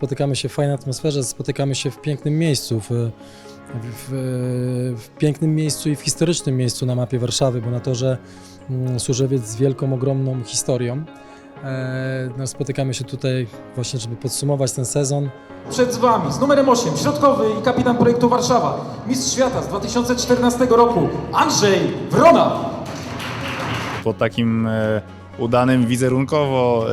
spotykamy się w fajnej atmosferze, spotykamy się w pięknym miejscu, w, w, w pięknym miejscu i w historycznym miejscu na mapie Warszawy, bo na to, że mm, Służewiec z wielką, ogromną historią. E, no, spotykamy się tutaj właśnie, żeby podsumować ten sezon. Przed Wami z numerem 8, środkowy i kapitan projektu Warszawa, mistrz świata z 2014 roku, Andrzej Wrona. po takim e, udanym wizerunkowo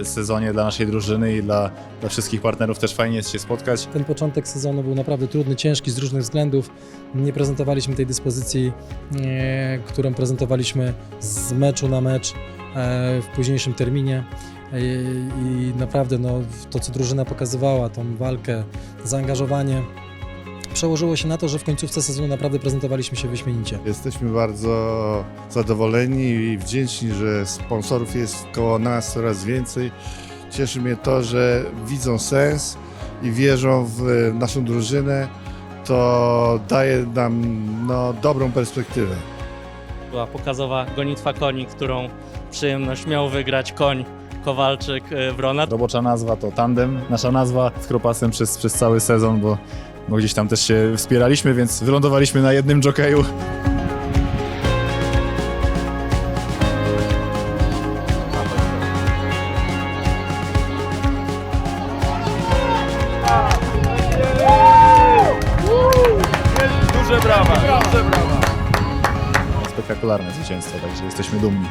e, sezonie dla naszej drużyny i dla, dla wszystkich partnerów też fajnie jest się spotkać. Ten początek sezonu był naprawdę trudny, ciężki z różnych względów. Nie prezentowaliśmy tej dyspozycji, e, którą prezentowaliśmy z meczu na mecz e, w późniejszym terminie. E, I naprawdę no, to, co drużyna pokazywała, tą walkę, zaangażowanie, przełożyło się na to, że w końcówce sezonu naprawdę prezentowaliśmy się wyśmienicie. Jesteśmy bardzo zadowoleni i wdzięczni, że sponsorów jest koło nas coraz więcej. Cieszy mnie to, że widzą sens i wierzą w naszą drużynę. To daje nam no, dobrą perspektywę. Była pokazowa gonitwa koni, którą przyjemność miał wygrać koń Kowalczyk e, Wrona. Robocza nazwa to Tandem, nasza nazwa z Kropasem przez, przez cały sezon, bo, bo gdzieś tam też się wspieraliśmy, więc wylądowaliśmy na jednym jokeju. Spektakularne zwycięstwo, także jesteśmy dumni.